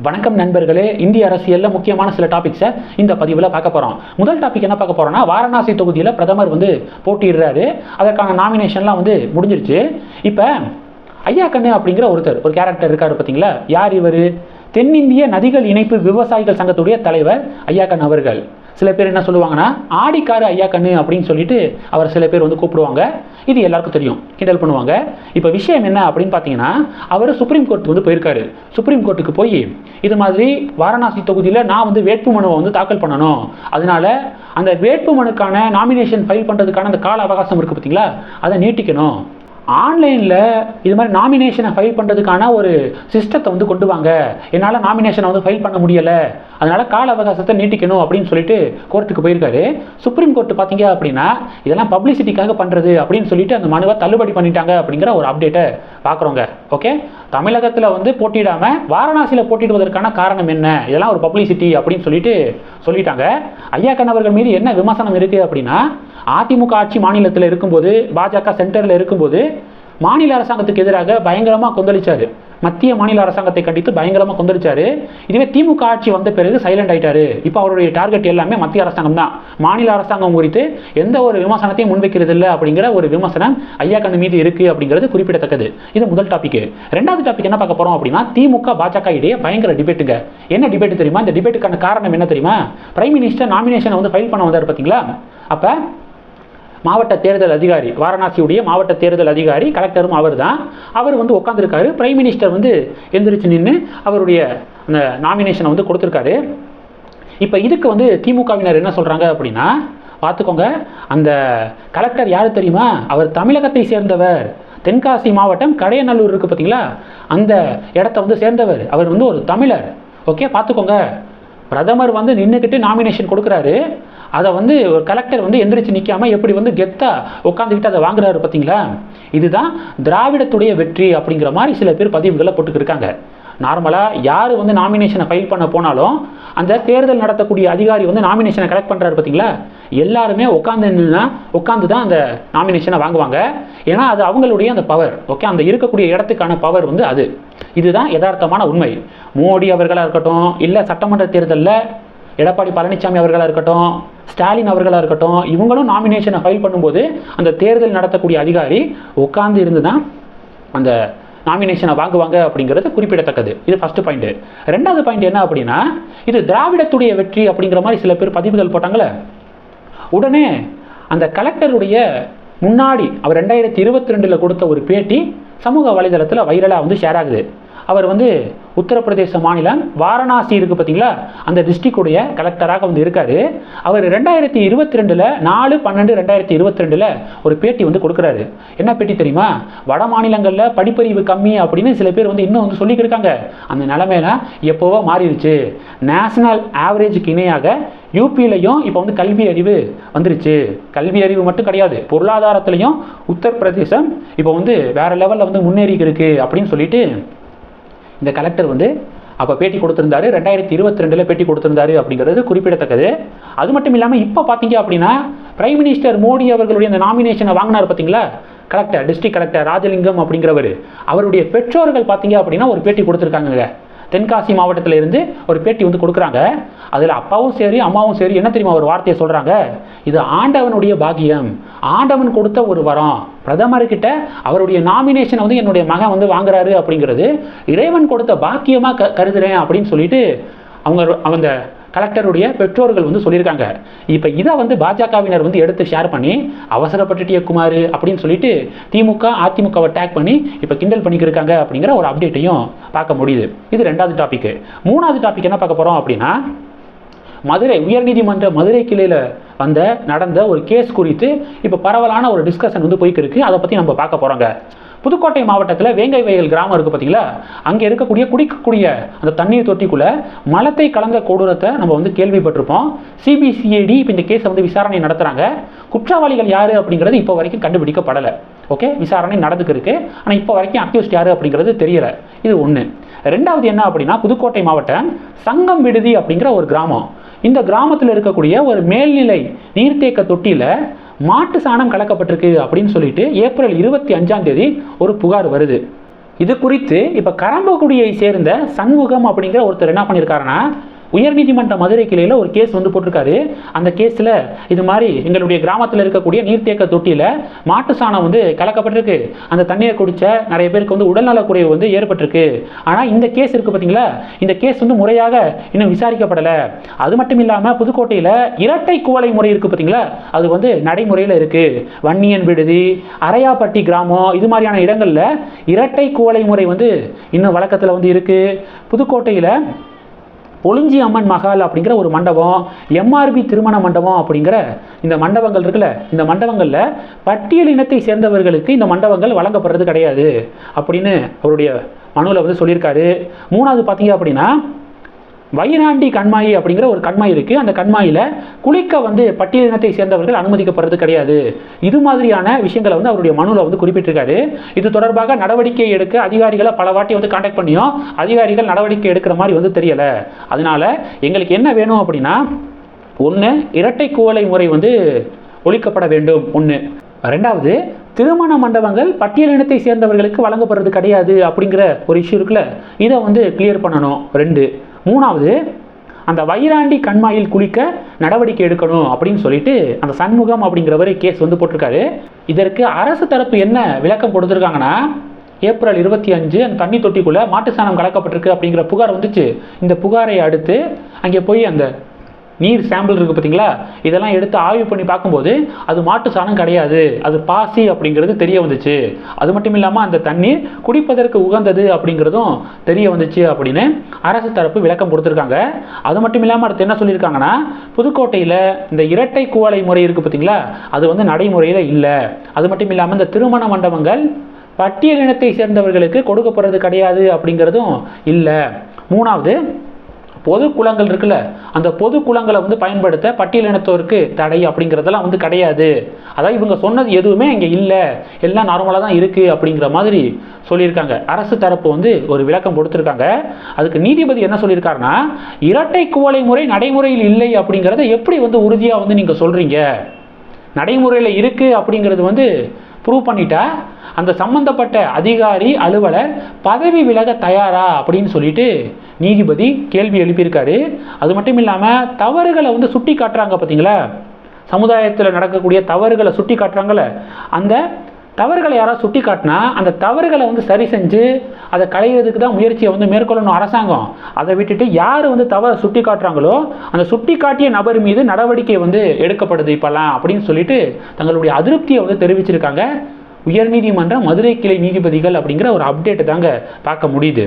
வணக்கம் நண்பர்களே இந்திய அரசியலில் முக்கியமான சில டாபிக்ஸை இந்த பதிவில் பார்க்க போகிறோம் முதல் டாபிக் என்ன பார்க்க போகிறோம்னா வாரணாசி தொகுதியில் பிரதமர் வந்து போட்டியிடுறாரு. அதற்கான நாமினேஷன்லாம் வந்து முடிஞ்சிருச்சு. இப்போ ஐயா கண்ணு அப்படிங்கிற ஒருத்தர் ஒரு கேரக்டர் இருக்காரு பார்த்தீங்களா? யார் இவர்? தென்னிந்திய நதிகள் இணைப்பு விவசாயிகள் சங்கத்துடைய தலைவர் ஐயா கண்ணு அவர்கள். சில பேர் என்ன சொல்லுவாங்கன்னா ஆடிக்காரு ஐயா கண்ணு அப்படின்னு சொல்லிட்டு அவர் சில பேர் வந்து கூப்பிடுவாங்க. இது எல்லாருக்கும் தெரியும். கிண்டல் பண்ணுவாங்க. இப்போ விஷயம் என்ன அப்படின்னு பார்த்தீங்கன்னா அவர் சுப்ரீம் கோர்ட்டுக்கு வந்து போயிருக்காரு. சுப்ரீம் கோர்ட்டுக்கு போய் இது மாதிரி வாரணாசி தொகுதியில் நான் வந்து வேட்புமனுவை வந்து தாக்கல் பண்ணணும். அதனால அந்த வேட்புமனுக்கான நாமினேஷன் ஃபைல் பண்ணுறதுக்கான அந்த கால அவகாசம் இருக்குது பார்த்தீங்களா அதை நீட்டிக்கணும். ஆன்லைனில் இது மாதிரி நாமினேஷனை ஃபைல் பண்ணுறதுக்கான ஒரு சிஸ்டத்தை வந்து கொண்டு வாங்க. என்னால் நாமினேஷனை வந்து ஃபைல் பண்ண முடியலை. அதனால் கால அவகாசத்தை நீட்டிக்கணும் அப்படின்னு சொல்லிட்டு கோர்ட்டுக்கு போயிருக்காரு. சுப்ரீம் கோர்ட் பார்த்தீங்க அப்படின்னா இதெல்லாம் பப்ளிசிட்டிக்காக பண்ணுறது அப்படின்னு சொல்லிட்டு அந்த மனுவை தள்ளுபடி பண்ணிட்டாங்க அப்படிங்கிற ஒரு அப்டேட்டை பார்க்குறோங்க ஓகே தமிழகத்தில் வந்து போட்டியிடாமல் வாரணாசியில் போட்டியிடுவதற்கான காரணம் என்ன? இதெல்லாம் ஒரு பப்ளிசிட்டி அப்படின்னு சொல்லிட்டு சொல்லிட்டாங்க. ஐயா கண்ணவர்கள் மீது என்ன விமர்சனம் இருக்குது அப்படின்னா அதிமுக ஆட்சி மாநிலத்தில் இருக்கும்போது பாஜக சென்டரில் இருக்கும்போது மாநில அரசாங்கத்துக்கு எதிராக பயங்கரமாக கொந்தளிச்சார். மத்திய மாநில அரசாங்கத்தை கண்டித்து பயங்கரமாக கொந்தளிச்சார். இதுவே திமுக ஆட்சி வந்த பிறகு சைலண்ட் ஆயிட்டாரு. இப்போ அவருடைய டார்கெட் எல்லாமே மத்திய அரசாங்கம் தான். மாநில அரசாங்கம் குறித்து எந்த ஒரு விமர்சனத்தையும் முன்வைக்கிறது இல்லை அப்படிங்கிற ஒரு விமர்சனம் ஐயா கண்ணு மீது இருக்குது அப்படிங்கிறது குறிப்பிடத்தக்கது. இது முதல் டாபிக் ரெண்டாவது டாபிக் என்ன பார்க்க போகிறோம் அப்படின்னா திமுக பாஜக இடையே பயங்கர டிபேட்டுங்க என்ன டிபேட் தெரியுமா? இந்த டிபேட்டுக்கான காரணம் என்ன தெரியுமா? பிரைம் மினிஸ்டர் நாமினேஷனை வந்து ஃபைல் பண்ண வந்தார் பார்த்தீங்களா? அப்போ மாவட்ட தேர்தல் அதிகாரி வாரணாசியுடைய மாவட்ட தேர்தல் அதிகாரி கலெக்டரும் அவர் தான் அவர் வந்து உட்காந்துருக்காரு பிரைம் மினிஸ்டர் வந்து எந்திரிச்சு நின்று அவருடைய அந்த நாமினேஷனை வந்து கொடுத்துருக்காரு. இப்போ இதுக்கு வந்து திமுகவினர் என்ன சொல்கிறாங்க அப்படின்னா பார்த்துக்கோங்க அந்த கலெக்டர் யார் தெரியுமா? அவர் தமிழகத்தை சேர்ந்தவர். தென்காசி மாவட்டம் கடையநல்லூர் இருக்குது பார்த்தீங்களா அந்த இடத்த வந்து சேர்ந்தவர். அவர் வந்து ஒரு தமிழர். ஓகே பார்த்துக்கோங்க பிரதமர் வந்து நின்றுக்கிட்டு நாமினேஷன் கொடுக்குறாரு. அதை வந்து ஒரு கலெக்டர் வந்து எந்திரிச்சு நிற்காம எப்படி வந்து கெத்தா உட்காந்துக்கிட்டு அதை வாங்குறாரு பார்த்தீங்களா? இதுதான் திராவிடத்துடைய வெற்றி அப்படிங்கிற மாதிரி சில பேர் பதிவுகளை போட்டுக்கிருக்காங்க. நார்மலாக யார் வந்து நாமினேஷனை ஃபைல் பண்ண போனாலும் அந்த தேர்தல் நடத்தக்கூடிய அதிகாரி வந்து நாமினேஷனை கலெக்ட் பண்ணுறாரு பார்த்தீங்களா? எல்லாருமே உட்காந்து நின்னா உட்காந்து தான் அந்த நாமினேஷனை வாங்குவாங்க. ஏன்னா அது அவங்களுடைய அந்த பவர் ஓகே அந்த இருக்கக்கூடிய இடத்துக்கான பவர் வந்து அது. இதுதான் யதார்த்தமான உண்மை. மோடி அவர்களாக இருக்கட்டும் இல்லை சட்டமன்ற தேர்தலில் எடப்பாடி பழனிசாமி அவர்களாக இருக்கட்டும் ஸ்டாலின் அவர்களாக இருக்கட்டும் இவங்களும் நாமினேஷனை ஃபைல் பண்ணும்போது அந்த தேர்தல் நடத்தக்கூடிய அதிகாரி உட்கார்ந்து இருந்து தான் அந்த நாமினேஷனை வாங்குவாங்க அப்படிங்கிறது குறிப்பிடத்தக்கது. இது ஃபஸ்ட்டு பாயிண்ட்டு ரெண்டாவது பாயிண்ட் என்ன அப்படின்னா இது திராவிடத்துடைய வெற்றி அப்படிங்கிற மாதிரி சில பேர் பதிவுகள் போட்டாங்களே. உடனே அந்த கலெக்டருடைய முன்னாடி அவர் ரெண்டாயிரத்தி இருபத்தி ரெண்டில் கொடுத்த ஒரு பேட்டி சமூக வலைதளத்தில் வைரலாக வந்து ஷேர் ஆகுது. அவர் வந்து உத்தரப்பிரதேச மாநிலம் வாரணாசி இருக்குது பார்த்தீங்களா? அந்த டிஸ்ட்ரிக்டுடைய கலெக்டராக வந்து இருக்கார். அவர் ரெண்டாயிரத்தி இருபத்தி ரெண்டில் நாலு பன்னெண்டு ரெண்டாயிரத்தி இருபத்தி ரெண்டில் ஒரு பேட்டி வந்து கொடுக்குறாரு. என்ன பேட்டி தெரியுமா? வட மாநிலங்களில் படிப்பறிவு கம்மி அப்படின்னு சில பேர் வந்து இன்னும் வந்து சொல்லிக்கிட்டு இருக்காங்க. அந்த நிலமையில எப்போவோ மாறிடுச்சு. நேஷனல் ஆவரேஜுக்கு இணையாக யூபியிலையும் இப்போ வந்து கல்வி அறிவு வந்துருச்சு. கல்வி அறிவு மட்டும் கிடையாது. பொருளாதாரத்துலையும் உத்தரப்பிரதேசம் இப்போ வந்து வேறு லெவலில் வந்து முன்னேறி அப்படின்னு சொல்லிட்டு இந்த கலெக்டர் வந்து அப்போ பேட்டி கொடுத்துருந்தாரு. ரெண்டாயிரத்தி இருபத்தி ரெண்டில் பேட்டி கொடுத்துருந்தாரு அப்படிங்கிறது குறிப்பிடத்தக்கது. அது மட்டும் இல்லாமல் இப்போ பார்த்தீங்க அப்படின்னா பிரைம் மினிஸ்டர் மோடி அவர்களுடைய அந்த நாமினேஷனை வாங்கினார் பார்த்தீங்களா கலெக்டர் டிஸ்ட்ரிக்ட் கலெக்டர் ராஜலிங்கம் அப்படிங்கிறவர். அவருடைய பெற்றோர்கள் பார்த்தீங்க அப்படின்னா ஒரு பேட்டி கொடுத்துருக்காங்க தென்காசி மாவட்டத்தில் இருந்து ஒரு பேட்டி வந்து கொடுக்குறாங்க. அதில் அப்பாவும் சரி அம்மாவும் சரி என்ன தெரியுமா ஒரு வார்த்தையை சொல்கிறாங்க இது ஆண்டவனுடைய பாக்கியம். ஆண்டவன் கொடுத்த ஒரு வரம். பிரதமர்கிட்ட அவருடைய நாமினேஷனை வந்து என்னுடைய மகன் வந்து வாங்குறாரு அப்படிங்கிறது இறைவன் கொடுத்த பாக்கியமாக க கருதுறேன் அப்படின்னு சொல்லிட்டு அவங்க அந்த கலெக்டருடைய பெற்றோர்கள் வந்து சொல்லியிருக்காங்க. இப்போ இதை வந்து பாஜகவினர் வந்து எடுத்து ஷேர் பண்ணி அவசரப்பட்டுட்டிய குமார் அப்படின்னு சொல்லிட்டு திமுக அதிமுகவை டேக் பண்ணி இப்போ கிண்டல் பண்ணிக்கிருக்காங்க அப்படிங்கிற ஒரு அப்டேட்டையும் பார்க்க முடியுது. இது ரெண்டாவது டாபிக் மூணாவது டாபிக் என்ன பார்க்க போகிறோம் அப்படின்னா மதுரை உயர்நீதிமன்ற மதுரை கிளையில் வந்த நடந்த ஒரு கேஸ் குறித்து இப்போ பரவலான ஒரு டிஸ்கஷன் வந்து போய்க்கு இருக்கு. அதை பற்றி நம்ம பார்க்க போகிறோங்க புதுக்கோட்டை மாவட்டத்தில் வேங்கை வயல் கிராமம் இருக்குது பார்த்தீங்களா அங்கே இருக்கக்கூடிய குடிக்கக்கூடிய அந்த தண்ணீர் தொட்டிக்குள்ளே மலத்தை கலந்த கொடூரத்தை நம்ம வந்து கேள்விப்பட்டிருப்போம். சிபிசிஐடி இப்போ இந்த கேஸை வந்து விசாரணை நடத்துகிறாங்க குற்றவாளிகள் யார் அப்படிங்கிறது இப்போ வரைக்கும் கண்டுபிடிக்கப்படலை. ஓகே விசாரணை நடந்துக்கு இருக்கு ஆனால் இப்போ வரைக்கும் அக்யூஸ்ட் யார் அப்படிங்கிறது தெரியல. இது ஒன்று ரெண்டாவது என்ன அப்படின்னா புதுக்கோட்டை மாவட்டம் சங்கம் விடுதி அப்படிங்கிற ஒரு கிராமம். இந்த கிராமத்தில் இருக்கக்கூடிய ஒரு மேல்நிலை நீர்த்தேக்க தொட்டியில் மாட்டு சாணம் கலக்கப்பட்டிருக்கு அப்படின்னு சொல்லிட்டு ஏப்ரல் இருபத்தி அஞ்சாம் தேதி ஒரு புகார் வருது. இது குறித்து இப்போ கரம்பக்குடியை சேர்ந்த சண்முகம் அப்படிங்கிற ஒருத்தர் என்ன பண்ணியிருக்காருன்னா உயர்நீதிமன்ற மதுரை கிளையில் ஒரு கேஸ் வந்து போட்டிருக்காரு. அந்த கேஸில் இது மாதிரி எங்களுடைய கிராமத்தில் இருக்கக்கூடிய நீர்த்தேக்க தொட்டியில் மாட்டு சாணம் வந்து கலக்கப்பட்டிருக்கு. அந்த தண்ணியை குடித்த நிறைய பேருக்கு வந்து உடல்நலக்குறைவு வந்து ஏற்பட்டிருக்கு. ஆனால் இந்த கேஸ் இருக்குது பார்த்தீங்களா இந்த கேஸ் வந்து முறையாக இன்னும் விசாரிக்கப்படலை. அது மட்டும் இல்லாமல் புதுக்கோட்டையில் இரட்டை குவளை முறை இருக்குது பார்த்தீங்களா அது வந்து நடைமுறையில் இருக்குது வன்னியன் விடுதி அரையாப்பட்டி கிராமம் இது மாதிரியான இடங்களில் இரட்டை குவளை முறை வந்து இன்னும் வழக்கத்தில் வந்து இருக்குது புதுக்கோட்டையில் பொழிஞ்சி அம்மன் மகால் அப்படிங்கிற ஒரு மண்டபம் எம்ஆர்பி திருமண மண்டபம் அப்படிங்கிற இந்த மண்டபங்கள் இருக்குல்ல இந்த மண்டபங்களில் பட்டியல் இனத்தை சேர்ந்தவர்களுக்கு இந்த மண்டபங்கள் வழங்கப்படுறது கிடையாது அப்படின்னு அவருடைய மனுவில் வந்து சொல்லியிருக்காரு. மூணாவது பார்த்தீங்க அப்படின்னா வைராண்டி கண்மாயி அப்படிங்கிற ஒரு கண்மாய் இருக்குது அந்த கண்மாயில் குளிக்க வந்து பட்டியலினத்தை சேர்ந்தவர்கள் அனுமதிக்கப்படுறது கிடையாது. இது மாதிரியான விஷயங்களை வந்து அவருடைய மனுவில் வந்து குறிப்பிட்டிருக்காரு. இது தொடர்பாக நடவடிக்கை எடுக்க அதிகாரிகளை பல வாட்டி வந்து காண்டாக்ட் பண்ணியும் அதிகாரிகள் நடவடிக்கை எடுக்கிற மாதிரி வந்து தெரியலை. அதனால எங்களுக்கு என்ன வேணும் அப்படின்னா ஒன்று இரட்டை குவளை முறை வந்து ஒழிக்கப்பட வேண்டும். ஒன்று ரெண்டாவது திருமண மண்டபங்கள் பட்டியலினத்தை சேர்ந்தவர்களுக்கு வழங்கப்படுறது கிடையாது அப்படிங்கிற ஒரு இஷ்யூ இருக்குல்ல இதை வந்து கிளியர் பண்ணணும். ரெண்டு மூணாவது அந்த வைராண்டி கண்மாயில் குளிக்க நடவடிக்கை எடுக்கணும் அப்படின்னு சொல்லிட்டு அந்த சண்முகம் அப்படிங்கிறவர் கேஸ் வந்து போட்டிருக்காரு. இதற்கு அரசு தரப்பு என்ன விளக்கம் கொடுத்துருக்காங்கன்னா ஏப்ரல் இருபத்தி அஞ்சு அந்த தண்ணி தொட்டிக்குள்ளே மாட்டு சாணம் கலக்கப்பட்டிருக்கு அப்படிங்கிற புகார் வந்துச்சு. இந்த புகாரை அடுத்து அங்கே போய் அந்த நீர் சாம்பிள் இருக்குது பார்த்தீங்களா? இதெல்லாம் எடுத்து ஆய்வு பண்ணி பார்க்கும்போது அது மாட்டு சாணம் கிடையாது. அது பாசி அப்படிங்கிறது தெரிய வந்துச்சு. அது மட்டும் இல்லாமல் அந்த தண்ணீர் குடிப்பதற்கு உகந்தது அப்படிங்கிறதும் தெரிய வந்துச்சு அப்படின்னு அரசு தரப்பு விளக்கம் கொடுத்துருக்காங்க. அது மட்டும் இல்லாமல் அடுத்து என்ன சொல்லியிருக்காங்கன்னா புதுக்கோட்டையில் இந்த இரட்டை குவளை முறை இருக்குது பார்த்தீங்களா? அது வந்து நடைமுறையில் இல்லை. அது மட்டும் இல்லாமல் இந்த திருமண மண்டபங்கள் பட்டியலினத்தை சேர்ந்தவர்களுக்கு கொடுக்கப்படுறது கிடையாது அப்படிங்கிறதும் இல்லை. மூணாவது பொது குளங்கள் இருக்குல்ல அந்த பொது குளங்களை வந்து பயன்படுத்த பட்டியலினத்தோருக்கு தடை அப்படிங்கிறதெல்லாம் வந்து கிடையாது. அதாவது இவங்க சொன்னது எதுவுமே இங்கே இல்லை. எல்லாம் நார்மலாக தான் இருக்குது அப்படிங்கிற மாதிரி சொல்லியிருக்காங்க. அரசு தரப்பு வந்து ஒரு விளக்கம் கொடுத்துருக்காங்க. அதுக்கு நீதிபதி என்ன சொல்லியிருக்காருன்னா இரட்டை குவளை முறை நடைமுறையில் இல்லை அப்படிங்கிறத எப்படி வந்து உறுதியாக வந்து நீங்கள் சொல்கிறீங்க நடைமுறையில் இருக்குது அப்படிங்கிறது வந்து ப்ரூவ் பண்ணிட்டா அந்த சம்பந்தப்பட்ட அதிகாரி அலுவலர் பதவி விலக தயாரா அப்படின்னு சொல்லிட்டு நீதிபதி கேள்வி எழுப்பியிருக்காரு. அது மட்டும் இல்லாமல் தவறுகளை வந்து சுட்டி காட்டுறாங்க பார்த்தீங்களா சமுதாயத்தில் நடக்கக்கூடிய தவறுகளை சுட்டி காட்டுறாங்கல்ல அந்த தவறுகளை யாராவது சுட்டி காட்டினா அந்த தவறுகளை வந்து சரி செஞ்சு அதை களையிறதுக்கு தான் முயற்சியை வந்து மேற்கொள்ளணும் அரசாங்கம். அதை விட்டுட்டு யார் வந்து தவறை சுட்டி காட்டுறாங்களோ அந்த சுட்டி காட்டிய நபர் மீது நடவடிக்கை வந்து எடுக்கப்படுது இப்போல்லாம் அப்படின்னு சொல்லிட்டு தங்களுடைய அதிருப்தியை வந்து தெரிவிச்சிருக்காங்க. உயர்நீதிமன்ற மதுரை கிளை நீதிபதிகள் அப்படிங்கிற ஒரு அப்டேட் தாங்க பார்க்க முடியுது.